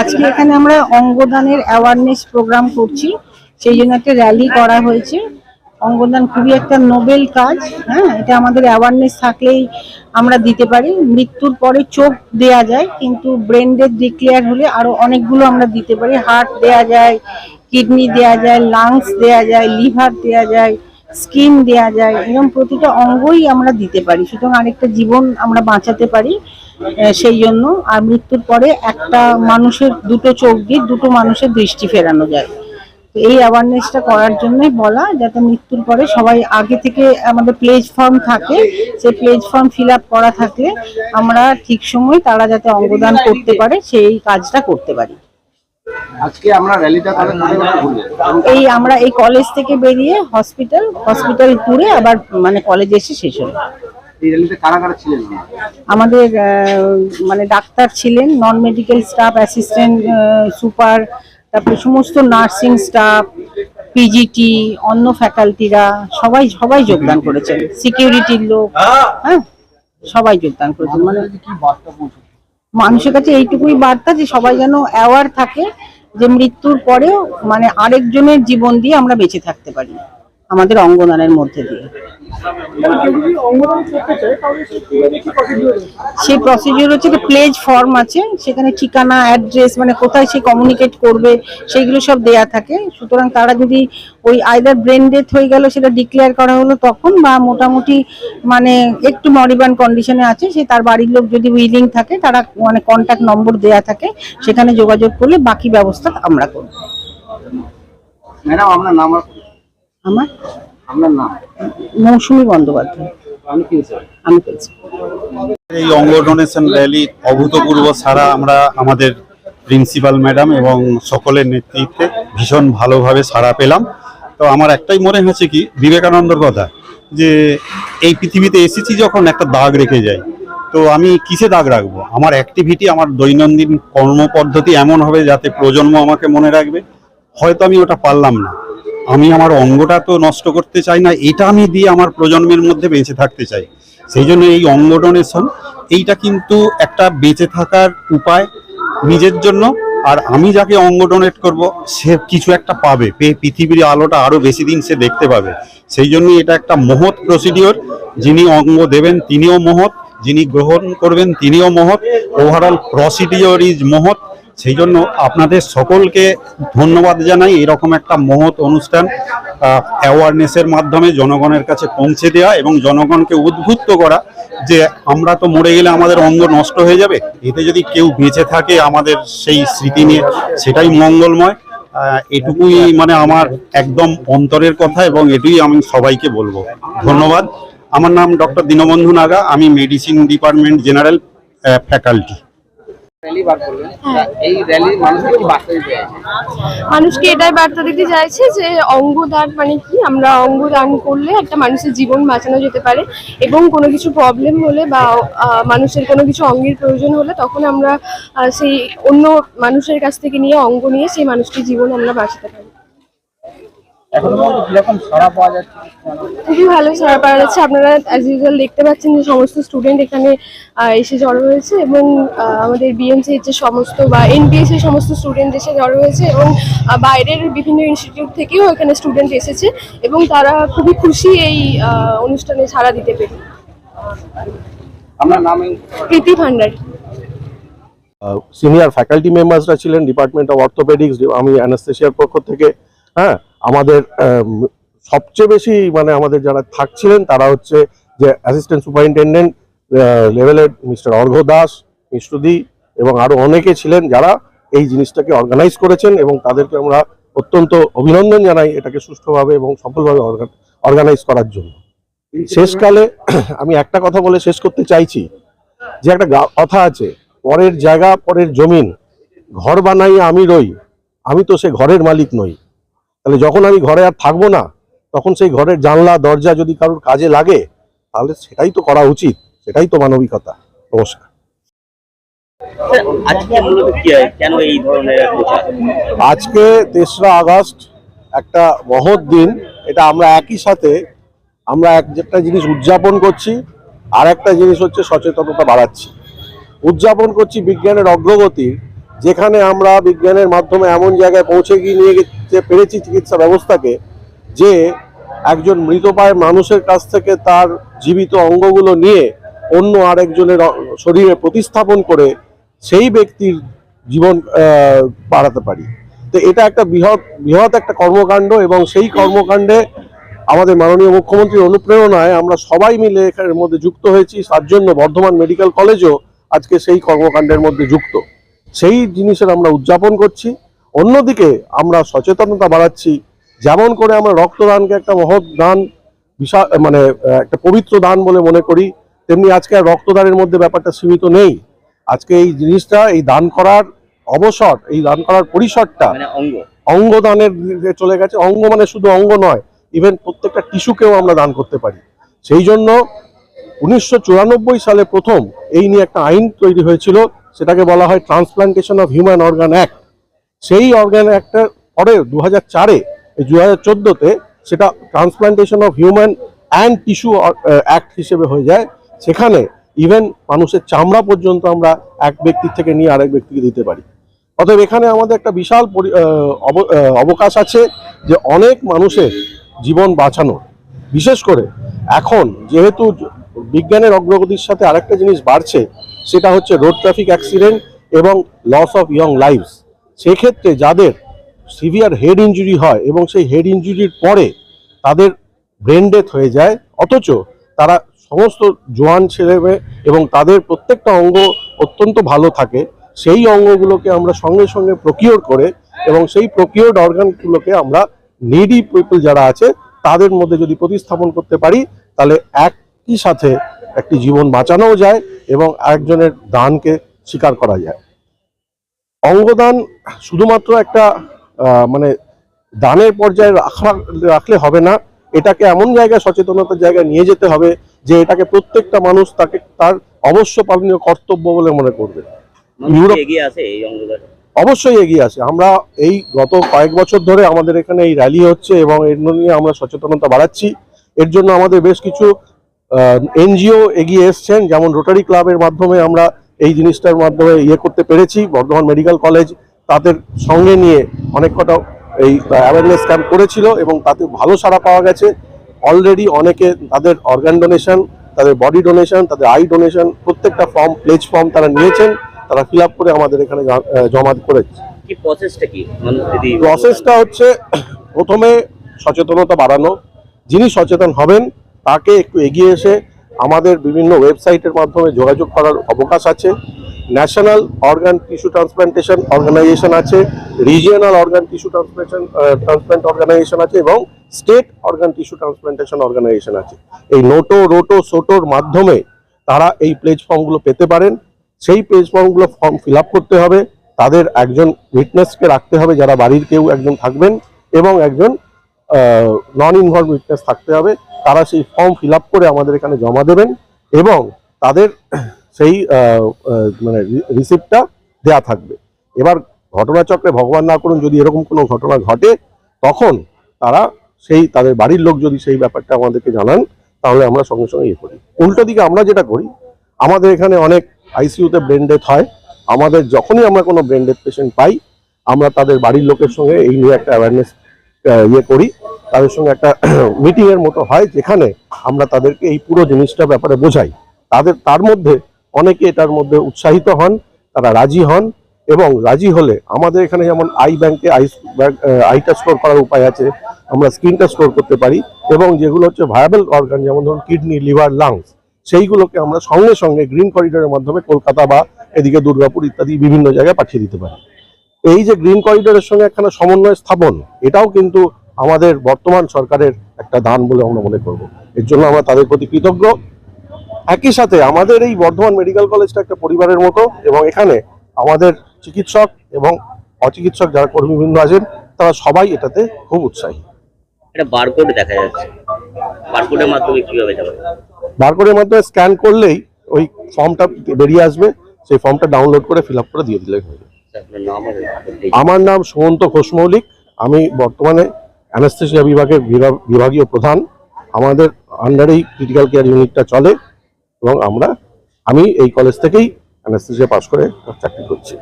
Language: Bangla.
আজকে এখানে আমরা অঙ্গদানের অ্যাওয়ারনেস প্রোগ্রাম করছি। সেই জন্য একটা র্যালি করা হয়েছে। অঙ্গদান খুবই একটা নোবেল কাজ হ্যাঁ? এটা আমাদের অ্যাওয়ারনেস থাকলেই আমরা দিতে পারি। মৃত্যুর পরে চোখ দেয়া যায়, কিন্তু ব্রেন ডেথ ডিক্লেয়ার হলে আরও অনেকগুলো আমরা দিতে পারি। হার্ট দেয়া যায় কিডনি দেয়া যায় লাংস দেয়া যায় লিভার দেয়া যায় স্কিন দেয়া যায়। এরকম প্রতিটা অঙ্গই আমরা দিতে পারি। সুতরাং আরেকটা জীবন আমরা বাঁচাতে পারি। সেই জন্য আর মৃত্যুর পরে একটা মানুষের দুটো চোখ দিয়ে দুটো মানুষের দৃষ্টি ফেরানো যায়। তো এই অ্যাওয়ারনেসটা করার জন্যই বলা যাতে মৃত্যুর পরে সবাই আগে থেকে আমাদের প্লেজ ফর্ম থাকে সেই প্লেজ ফর্ম ফিল আপ করা থাকলে আমরা ঠিক সময় তারা যাতে অঙ্গদান করতে পারে সেই কাজটা করতে পারি। আজকে আমরা র্যালিটা? এই আমরা এই কলেজ থেকে বেরিয়ে হসপিটাল হসপিটাল ঘুরে আবার মানে কলেজে এসে শেষ হলো এই র্যালিতে কারা কারা ছিলেন? আমাদের আহ, মানে ডাক্তার ছিলেন non medical staff assistant super তারপরে সমস্ত নার্সিং স্টাফ পিজিটি অন্য ফ্যাকাল্টিরা সবাই সবাই যোগদান করেছেন। সিকিউরিটির লোক হ্যাঁ সবাই যোগদান করেছেন। মানে মানুষের কাছে এইটুকুই বার্তা যে সবাই যেন অ্যাওয়ার থাকে যে মৃত্যুর পরেও মানে আরেকজনের জীবন দিয়ে আমরা বেঁচে থাকতে পারি। আমাদের অঙ্গদানের মধ্যে দিয়ে। সেই প্রসিডিওর হচ্ছে প্লেজ ফর্ম আছে, সেখানে ঠিকানা অ্যাড্রেস মানে কোথায় সে কমিউনিকেট করবে, সেইগুলো সব দেয়া থাকে। সুতরাং তারা যদি ওই আইদার ব্রেন ডেথ হয়ে গেল, সেটা ডিক্লেয়ার করা হলো তখন, বা মোটামুটি মানে একটু মরিবান কন্ডিশনে আছে, সে তার বাড়ির লোক যদি উইলিং থাকে, তারা মানে কন্ট্যাক্ট নম্বর দেয়া থাকে, সেখানে যোগাযোগ করলে বাকি ব্যবস্থা আমরা করব। ম্যাডাম, আপনার নাম আমার? আপনার নাম? মৌসুমী বন্দ্যোপাধ্যায়। আমি কি আমি পেয়েছি। এই অঙ্গ ডোনেশন র্যালি অভূতপূর্ব সারা আমরা আমাদের প্রিন্সিপাল ম্যাডাম এবং সকলের নেতৃত্বে ভীষণ ভালোভাবে সাড়া পেলাম। তো আমার একটাই মনে হয়েছে কি বিবেকানন্দর কথা যে এই পৃথিবীতে এসেছি যখন একটা দাগ রেখে যাই তো আমি কিসে দাগ রাখব? আমার অ্যাক্টিভিটি আমার দৈনন্দিন কর্মপদ্ধতি এমন হবে যাতে প্রজন্ম আমাকে মনে রাখবে। হয়তো আমি ওটা পারলাম না। আমি আমার অঙ্গটা তো নষ্ট করতে চাই না, এটা আমি দিয়ে আমার প্রজন্মের মধ্যে বেঁচে থাকতে চাই। সেই জন্য এই অঙ্গ ডোনেশন এইটা কিন্তু একটা বেঁচে থাকার উপায় নিজের জন্য। আর আমি যাকে অঙ্গ ডোনেট করব, সে কিছু একটা পাবে পেয়ে পৃথিবীর আলোটা আরও বেশি দিন সে দেখতে পাবে। সেই জন্য এটা একটা মহৎ প্রসিডিওর যিনি অঙ্গ দেবেন তিনিও মহৎ, যিনি গ্রহণ করবেন তিনিও মহৎ। ওভারঅল প্রসিডিওর ইজ মহৎ। সেই জন্য আপনাদের সকলকে ধন্যবাদ জানাই। এরকম একটা মহৎ অনুষ্ঠান অ্যাওয়ারনেসের মাধ্যমে জনগণের কাছে পৌঁছে দেওয়া এবং জনগণকে উদ্বুদ্ধ করা যে আমরা তো মরে গেলে আমাদের অঙ্গ নষ্ট হয়ে যাবে। এতে যদি কেউ বেঁচে থাকে আমাদের সেই স্মৃতি নিয়ে, সেটাই মঙ্গলময়। এটুকুই মানে আমার একদম অন্তরের কথা এবং এটুই আমি সবাইকে বলব। ধন্যবাদ। আমার নাম ডক্টর দীনবন্ধু নাগা। আমি মেডিসিন ডিপার্টমেন্ট জেনারেল ফ্যাকাল্টি মানুষকে চাইছে? মানুষকে এটাই বার্তা দিতে চাইছে যে অঙ্গদান মানে কি? আমরা অঙ্গদান করলে একটা মানুষের জীবন বাঁচানো যেতে পারে এবং কোনো কিছু প্রবলেম হলে বা মানুষের কোনো কিছু অঙ্গের প্রয়োজন হলে তখন আমরা সেই অন্য মানুষের কাছ থেকে নিয়ে অঙ্গ নিয়ে সেই মানুষটির জীবন আমরা বাঁচাতে পারি। এখন পর্যন্ত কীরকম সারা পাওয়া যাচ্ছে? খুবই ভালো সারা পাওয়া যাচ্ছে। আপনারা অ্যাজ ইউজুয়াল দেখতে পাচ্ছেন যে সমস্ত স্টুডেন্ট এখানে এসে জড়ো হয়েছে এবং আমাদের বিএমসি যে সমস্ত বা এনবিএস এর সমস্ত স্টুডেন্ট এসে জড়ো হয়েছে এবং বাইরের বিভিন্ন ইনস্টিটিউট থেকেও এখানে স্টুডেন্ট এসেছে এবং তারা খুবই খুশি এই অনুষ্ঠানে সাড়া দিতে পেরে। আপনার নাম? এবং প্রীতি ভান্ডারী। সিনিয়র ফ্যাকাল্টি মেম্বার্সরা ছিলেন ডিপার্টমেন্ট অফ অর্থোপেডিক্স আমি অ্যানাস্থেশিয়ার পক্ষ থেকে হ্যাঁ আমাদের সবচেয়ে বেশি মানে আমাদের যারা থাকছিলেন তারা হচ্ছে যে অ্যাসিস্ট্যান্ট সুপারিনটেন্ডেন্ট লেভেলের মিস্টার অর্ঘ দাস মিষ্টুদি এবং আরও অনেকে ছিলেন যারা এই জিনিসটাকে অর্গানাইজ করেছেন এবং তাদেরকে আমরা অত্যন্ত অভিনন্দন জানাই এটাকে সুষ্ঠুভাবে এবং সফলভাবে অর্গানাইজ করার জন্য। শেষকালে আমি একটা কথা বলে শেষ করতে চাইছি যে একটা কথা আছে, পরের জায়গা, পরের জমিন, ঘর বানাই আমি রই, আমি তো সে ঘরের মালিক নই। তাহলে যখন আমি ঘরে আর থাকব না তখন সেই ঘরের জানলা দরজা যদি কারোর কাজে লাগে তাহলে সেটাই তো করা উচিত সেটাই তো মানবিকতা। নমস্কার। আজকে তেসরা আগস্ট একটা মহৎ দিন এটা আমরা একই সাথে আমরা এক একটা জিনিস উদযাপন করছি আর একটা জিনিস হচ্ছে সচেতনতা বাড়াচ্ছি। উদযাপন করছি বিজ্ঞানের অগ্রগতির যেখানে আমরা বিজ্ঞানের মাধ্যমে এমন জায়গায় পৌঁছে গিয়ে নিয়ে পেরেছি চিকিৎসা ব্যবস্থাকে, যে একজন মৃতপ্রায় মানুষের কাছ থেকে তার জীবিত অঙ্গগুলো নিয়ে অন্য আরেকজনের শরীরে প্রতিস্থাপন করে সেই ব্যক্তির জীবন বাড়াতে পারি। তো এটা একটা বৃহৎ বৃহৎ একটা কর্মকাণ্ড এবং সেই কর্মকাণ্ডে আমাদের মাননীয় মুখ্যমন্ত্রীর অনুপ্রেরণায় আমরা সবাই মিলে এখানের মধ্যে যুক্ত হয়েছি। তার জন্য বর্ধমান মেডিকেল কলেজও আজকে সেই কর্মকাণ্ডের মধ্যে যুক্ত। সেই জিনিসের আমরা উদযাপন করছি। অন্যদিকে আমরা সচেতনতা বাড়াচ্ছি। যেমন করে আমরা রক্তদানকে একটা মহৎ দান বিশাল মানে একটা পবিত্র দান বলে মনে করি। তেমনি আজকে আর রক্তদানের মধ্যে ব্যাপারটা সীমিত নেই। আজকে এই জিনিসটা এই দান করার অবসর এই দান করার পরিসরটা মানে অঙ্গ। অঙ্গদানের দিকে চলে গেছে। অঙ্গ মানে শুধু অঙ্গ নয় ইভেন প্রত্যেকটা টিস্যুকেও আমরা দান করতে পারি। সেই জন্য উনিশশো চুরানব্বই সালে প্রথম এই নিয়ে একটা আইন তৈরি হয়েছিল। সেটাকে বলা হয় transplantation of human organ act. সেই অর্গান অ্যাক্টের পরে দু হাজার চারে দু হাজার চোদ্দোতে সেটা transplantation of human and tissue act হিসেবে হয়ে যায়। সেখানে ইভেন মানুষের চামড়া পর্যন্ত আমরা এক ব্যক্তির থেকে নিয়ে আরেক ব্যক্তিকে দিতে পারি। অতএব এখানে আমাদের একটা বিশাল অবকাশ আছে যে অনেক মানুষের জীবন বাঁচানো বিশেষ করে এখন যেহেতু বিজ্ঞানের অগ্রগতির সাথে আরেকটা জিনিস বাড়ছে, সেটা হচ্ছে রোড ট্রাফিক অ্যাক্সিডেন্ট এবং লস অফ ইয়ং লাইভস সেক্ষেত্রে যাদের সিভিয়ার হেড ইনজুরি হয় এবং সেই হেড ইনজুরির পরে তাদের ব্রেন ডেথ হয়ে যায়, অথচ তারা সমস্ত জোয়ান ছেলে মেয়ে এবং তাদের প্রত্যেকটা অঙ্গ অত্যন্ত ভালো থাকে, সেই অঙ্গগুলোকে আমরা সঙ্গে সঙ্গে প্রকিওর করে এবং সেই প্রকিওর্ড অর্গানগুলোকে আমরা নিডি পিপল যারা আছে, তাদের মধ্যে যদি প্রতিস্থাপন করতে পারি, তাহলে একই সাথে একটি জীবন বাঁচানোও যায় এবং আরেকজনের দানকে স্বীকার করা যায়। অঙ্গদান শুধুমাত্র একটা মানে দানের পর্যায়ে রাখা রাখলে হবে না এটাকে এমন জায়গায় সচেতনতার জায়গায় নিয়ে যেতে হবে যে এটাকে প্রত্যেকটা মানুষ তাকে তার অবশ্য পালনীয় কর্তব্য বলে মনে করবে। ইউরোপ- অবশ্যই এগিয়ে আসে আমরা এই গত কয়েক বছর ধরে আমাদের এখানে এই র্যালি হচ্ছে এবং এর নিয়ে আমরা সচেতনতা বাড়াচ্ছি। এর জন্য আমাদের বেশ কিছু এনজিও এগিয়ে এসছেন যেমন রোটারি ক্লাবের মাধ্যমে আমরা এই জিনিসটার মাধ্যমে ইয়ে করতে পেরেছি। বর্ধমান মেডিকেল কলেজ তাদের সঙ্গে নিয়ে অনেক কটা এই অ্যাওয়ারনেস ক্যাম্প করেছিল এবং তাতে ভালো সাড়া পাওয়া গেছে। অলরেডি অনেকে তাদের অর্গান ডোনেশন তাদের বডি ডোনেশন তাদের আই ডোনেশন প্রত্যেকটা ফর্ম প্লেজ ফর্ম তারা নিয়েছেন। তারা ফিল আপ করে আমাদের এখানে জমা করেছে প্রসেসটা প্রসেসটা হচ্ছে প্রথমে সচেতনতা বাড়ানো। যিনি সচেতন হবেন তাকে একটু এগিয়ে এসে আমাদের বিভিন্ন ওয়েবসাইটের মাধ্যমে যোগাযোগ করার অবকাশ আছে। National organ tissue transplantation organisation আছে regional organ tissue transplantation transplant organisation আছে এবং state organ tissue transplantation organisation আছে। এই নোটো, রোটো, সোটোর মাধ্যমে তারা এই প্লেজ ফর্মগুলো পেতে পারেন। সেই প্লেজ ফর্মগুলো ফর্ম ফিল করতে হবে। তাদের একজন উইটনেসকে রাখতে হবে, যারা বাড়ির কেউ একজন থাকবেন এবং একজন নন ইনভলভ উইটনেস থাকতে হবে। তারা সেই ফর্ম ফিল করে আমাদের এখানে জমা দেবেন এবং তাদের সেই মানে রিসিপ্টটা দেয়া থাকবে। এবার ঘটনাচক্রে ভগবান না করুন যদি এরকম কোনো ঘটনা ঘটে, তখন তারা সেই, তাদের বাড়ির লোক যদি সেই ব্যাপারটা আমাদেরকে জানান, তাহলে আমরা সঙ্গে সঙ্গে ইয়ে করি। উল্টো দিকে আমরা যেটা করি, আমাদের এখানে অনেক আইসিইউতে ব্রেন ডেথ হয়। আমাদের যখনই আমরা কোনো ব্রেন ডেথ পেশেন্ট পাই, আমরা তাদের বাড়ির লোকের সঙ্গে এই নিয়ে একটা অ্যাওয়ারনেস ইয়ে করি। তাদের সঙ্গে একটা মিটিং এর মতো হয় যেখানে আমরা তাদেরকে এই পুরো জিনিসটা ব্যাপারে বোঝাই। তাদের, তার মধ্যে অনেকে এটার মধ্যে উৎসাহিত হন, তারা রাজি হন এবং রাজি হলে আমাদের এখানে যেমন আই ব্যাংকে আই আইটা স্টোর করার উপায় আছে, আমরা স্কিনটা স্টোর করতে পারি এবং যেগুলো হচ্ছে ভায়াবল অর্গান যেমন ধরুন কিডনি লিভার লাংস সেইগুলোকে আমরা সঙ্গে সঙ্গে গ্রিন করিডোরের মাধ্যমে কলকাতা বা এদিকে দুর্গাপুর ইত্যাদি বিভিন্ন জায়গায় পাঠিয়ে দিতে পারি। এই যে গ্রিন করিডোরের সঙ্গে একখানা সমন্বয় স্থাপন, এটাও কিন্তু আমাদের বর্তমান সরকারের একটা দান বলে আমরা মনে করব। এর জন্য আমরা তাদের প্রতি কৃতজ্ঞ। একই সাথে আমাদের এই বর্ধমান মেডিকেল কলেজটা একটা পরিবারের মতো এবং এখানে আমাদের চিকিৎসক এবং অচিকিৎসক যারা কর্মীবৃন্দ আছেন তারা সবাই এটাতে খুব উৎসাহী। একটা বারকোড দেখা যাচ্ছে। বারকোডের মাধ্যমে কীভাবে যাবে? বারকোডের মাধ্যমে স্ক্যান করলেই ওই ফর্মটা বেরিয়ে আসবে। সেই ফর্মটা ডাউনলোড করে ফিল আপ করে দিয়ে দিলে হয়ে আর আমার নাম সুমন্ত ঘোষ মৌলিক। আমি বর্তমানে অ্যানাস্থেসিয়া বিভাগের বিভাগ- বিভাগীয় প্রধান। আমাদের আন্ডারেই ক্রিটিক্যাল কেয়ার ইউনিটটা চলে এবং আমরা, আমি এই কলেজ থেকেই অ্যানাস্থেসিয়া পাশ করে চাকরি করছি।